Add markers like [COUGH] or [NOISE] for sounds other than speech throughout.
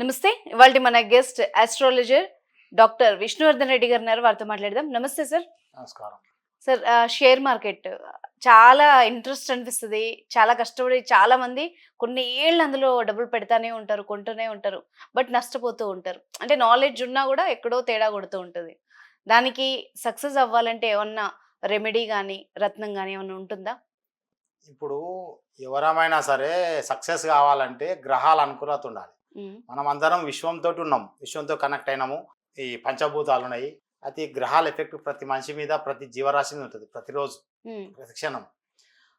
నమస్తే ఇవాళ మన guest astrologer doctor Vishnuvardhan Reddy garu ఉన్నారు. వారితో మాట్లాడదాం. నమస్తే సార్. నమస్కారం. సార్ షేర్ మార్కెట్ చాలా ఇంట్రెస్ట్ అనిపిస్తుంది. చాలా కష్టపడి చాలా మంది కొన్ని ఏళ్ళు అందులో డబ్బులు పెడతానే ఉంటారు కొంటూనే ఉంటారు బట్ నష్టపోతూ ఉంటారు. అంటే నాలెడ్జ్ ఉన్నా కూడా ఎక్కడో తేడా కొడుతూ ఉంటుంది. దానికి సక్సెస్ అవ్వాలంటే ఏమన్నా రెమెడీ కానీ రత్నం కానీ ఏమన్నా ఉంటుందా? ఇప్పుడు ఎవరమైనా సరే సక్సెస్ కావాలంటే గ్రహాల అనుకూలత ఉండాలి. మనం అందరం విశ్వంతో ఉన్నాం. విశ్వంతో కనెక్ట్ అయినాము. ఈ పంచభూతాలు ఉన్నాయి. అయితే ఈ గ్రహాల ఎఫెక్ట్ ప్రతి మనిషి మీద ప్రతి జీవరాశి మీద ఉంటుంది. ప్రతిరోజు ప్రతి క్షణం.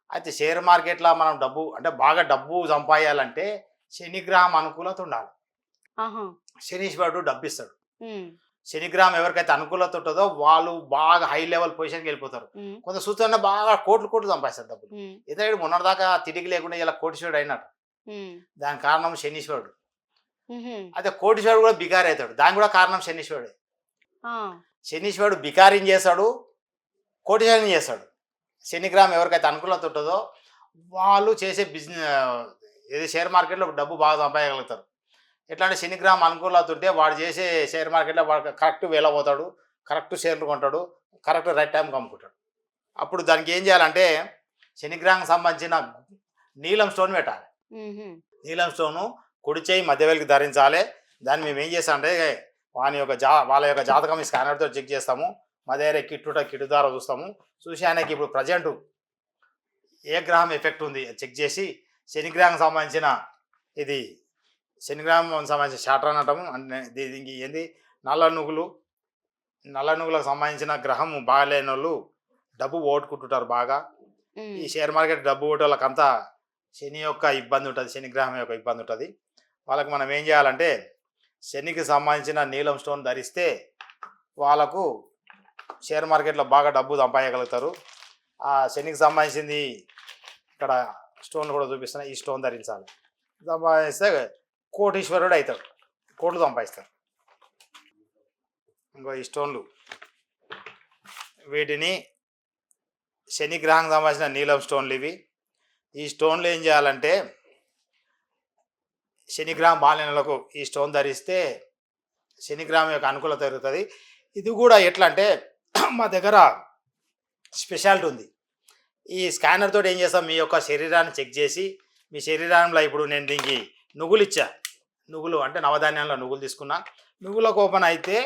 అయితే షేర్ మార్కెట్లో మనం డబ్బు అంటే బాగా డబ్బు సంపాదించాలంటే శనిగ్రహం అనుకూలత ఉండాలి. శనీశ్వరుడు డబ్బు ఇస్తాడు శనిగ్రహం ఎవరికైతే అనుకూలత ఉంటుందో వాళ్ళు బాగా హై లెవెల్ పొజిషన్కి వెళ్ళిపోతారు. కొంత సూచన బాగా కోట్లు కోట్లు సంపాదిస్తారు డబ్బులు. ఇతడు మొన్నటిదాకా తిరిగి లేకుండా ఇలా కోటీశ్వరుడు అయినట్టు ఉమ్, దానికి కారణం శనీశ్వరుడు. అయితే కోటీశ్వరుడు కూడా బికారి అవుతాడు దానికి కూడా కారణం శనీశ్వరుడే. శనీశ్వరుడు బికారిని చేస్తాడు కోటీశ్వరుని చేస్తాడు శనిగ్రహం ఎవరికైతే అనుకూలత ఉంటుందో వాళ్ళు చేసే బిజినెస్ ఏది షేర్ మార్కెట్లో డబ్బు బాగా సంపాదగలుగుతారు ఎట్లా అంటే శనిగ్రహం అనుకూలత ఉంటే వాడు చేసే షేర్ మార్కెట్లో వాడు కరెక్ట్ వేల పోతాడు కరెక్ట్ షేర్లు కొంటాడు కరెక్ట్ రైట్ టైంకి అమ్ముకుంటాడు. అప్పుడు దానికి ఏం చేయాలంటే శనిగ్రహం సంబంధించిన నీలం స్టోన్ పెట్టాలి. నీలం స్టోను కుడి చేయి మధ్య వేలికి ధరించాలి. దాన్ని మేము ఏం చేస్తామంటే వాని యొక్క జా వాళ్ళ యొక్క జాతకం ఈ స్కానర్తో చెక్ చేస్తాము. మా దగ్గర కిట్టుట కిట్టు ద్వారా చూస్తాము. చూసి ఆయనకి ఇప్పుడు ప్రజెంట్ ఏ గ్రహం ఎఫెక్ట్ ఉంది చెక్ చేసి శనిగ్రహం సంబంధించిన ఇది శనిగ్రహం సంబంధించిన షాటర్ అనటము అంటే ఇది ఇంక ఏంది? నల్ల నువ్వులు నల్ల నువ్వులకు సంబంధించిన గ్రహం బాగాలేని వాళ్ళు డబ్బు ఓటుకుంటుంటారు బాగా. ఈ షేర్ మార్కెట్ డబ్బు కొట్టే వాళ్ళకంతా శని యొక్క ఇబ్బంది ఉంటుంది శని గ్రహం యొక్క ఇబ్బంది ఉంటుంది. వాళ్ళకి మనం ఏం చేయాలంటే శనికి సంబంధించిన నీలం స్టోన్ ధరిస్తే వాళ్ళకు షేర్ మార్కెట్లో బాగా డబ్బు సంపాదగలుగుతారు ఆ శనికి సంబంధించింది ఇక్కడ స్టోన్ కూడా చూపిస్తున్నా ఈ స్టోన్ ధరించాలి. సంపాదిస్తే కోటీశ్వరుడు అవుతాడు కోట్లు సంపాదిస్తారు ఇంకో ఈ స్టోన్లు. వీటిని శని గ్రహం సంబంధించిన నీలం స్టోన్లు ఇవి. ఈ స్టోన్లు ఏం చేయాలంటే శనిగ్రహం బాలినలకు ఈ స్టోన్ ధరిస్తే శనిగ్రహం యొక్క అనుకూలత జరుగుతుంది ఇది కూడా ఎట్లా అంటే [CLEARS THROAT] మా దగ్గర స్పెషాలిటీ ఉంది. ఈ స్కానర్ తోటి ఏం చేస్తాం? మీ యొక్క శరీరాన్ని చెక్ చేసి మీ శరీరంలో ఇప్పుడు నేను దీనికి నువ్వులు ఇచ్చా. నువ్వులు అంటే నవధాన్యాల్లో నువ్వులు తీసుకున్నా. నువ్వులకు ఓపెన్ అయితే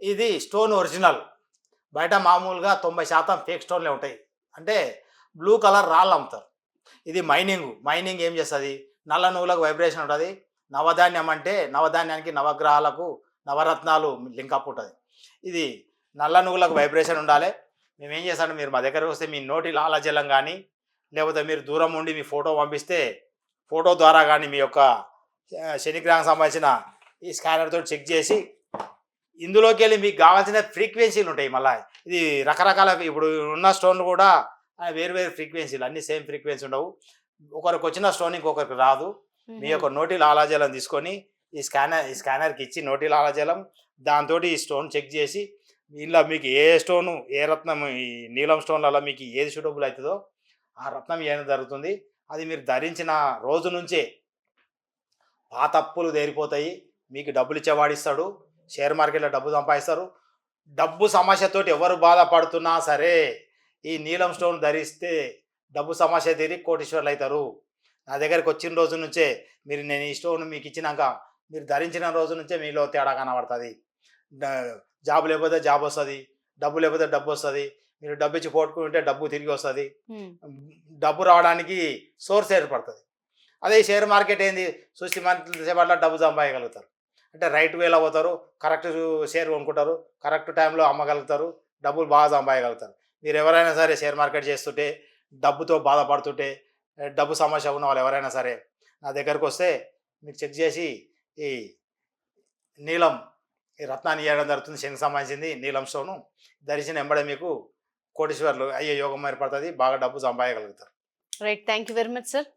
ఇది స్టోన్ ఒరిజినల్. బయట మామూలుగా తొంభై శాతం ఫేక్ స్టోన్లే ఉంటాయి. అంటే బ్లూ కలర్ రాళ్ళు అమ్ముతారు. ఇది మైనింగ్. మైనింగ్ ఏం చేస్తుంది? నల్ల నువ్వులకు వైబ్రేషన్ ఉంటుంది. నవధాన్యం అంటే నవధాన్యానికి నవగ్రహాలకు నవరత్నాలు లింకప్ ఉంటుంది. ఇది నల్ల నువ్వులకు వైబ్రేషన్ ఉండాలి. మేము ఏం మీరు మా దగ్గరకు వస్తే మీ నోటి లాలజలం కానీ లేకపోతే మీరు దూరం ఉండి మీ ఫోటో పంపిస్తే ఫోటో ద్వారా కానీ మీ యొక్క శనిగ్రహం సంబంధించిన ఈ స్కానర్తో చెక్ చేసి ఇందులోకి వెళ్ళి మీకు కావాల్సిన ఫ్రీక్వెన్సీలు ఉంటాయి మళ్ళీ. ఇది రకరకాల ఇప్పుడు ఉన్న స్టోన్లు కూడా వేరు వేరు ఫ్రీక్వెన్సీలు అన్ని సేమ్ ఫ్రీక్వెన్సీ ఉండవు. ఒకరికి వచ్చిన స్టోన్ ఇంకొకరికి రాదు. మీ యొక్క నోటి లాలాజలం తీసుకొని ఈ స్కానర్ ఈ స్కానర్కి ఇచ్చి నోటి లాలాజలం దాంతో ఈ స్టోన్ చెక్ చేసి ఇందులో మీకు ఏ స్టోను ఏ రత్నం ఈ నీలం స్టోన్లలో మీకు ఏది సూటబుల్ అవుతుందో ఆ రత్నం ఏమైనా జరుగుతుంది. అది మీరు ధరించిన రోజు నుంచే పాత అప్పులు తేరిపోతాయి. మీకు డబ్బులు ఇచ్చేవాడిస్తాడు షేర్ మార్కెట్లో డబ్బు సంపాదిస్తారు. డబ్బు సమస్యతోటి ఎవరు బాధపడుతున్నా సరే ఈ నీలం స్టోన్ ధరిస్తే డబ్బు సమస్య తీరి కోటీశ్వర్లు అవుతారు నా దగ్గరికి వచ్చిన రోజు నుంచే మీరు నేను ఈ స్టోన్ మీకు ఇచ్చినాక మీరు ధరించిన రోజు నుంచే మీలో తేడా కనబడుతుంది. జాబ్ లేకపోతే జాబ్ వస్తుంది డబ్బు లేకపోతే డబ్బు వస్తుంది మీరు డబ్బు ఇచ్చి పోట్టుకుంటే డబ్బు తిరిగి వస్తుంది. డబ్బు రావడానికి సోర్స్ ఏర్పడుతుంది. అదే షేర్ మార్కెట్ ఏంది? చూసి సేపట్లో డబ్బు సంపాదగలుగుతారు అంటే రైట్ వేలో పోతారు కరెక్ట్ షేర్ కొనుక్కుంటారు కరెక్ట్ టైంలో అమ్మగలుగుతారు డబ్బులు బాగా సంపాదగలుగుతారు మీరు ఎవరైనా సరే షేర్ మార్కెట్ చేస్తుంటే డబ్బుతో బాధపడుతుంటే డబ్బు సమస్య ఉన్న వాళ్ళు ఎవరైనా సరే నా దగ్గరకు వస్తే మీకు చెక్ చేసి ఈ నీలం ఈ రత్నాన్ని ఇవ్వడం జరుగుతుంది శనికి సంబంధించింది నీలం స్టోను. ధరించిన ఎంబడే మీకు కోటీశ్వర్లు అయ్యే యోగం ఏర్పడుతుంది బాగా డబ్బు సంపాదగలుగుతారు right thank you very much sir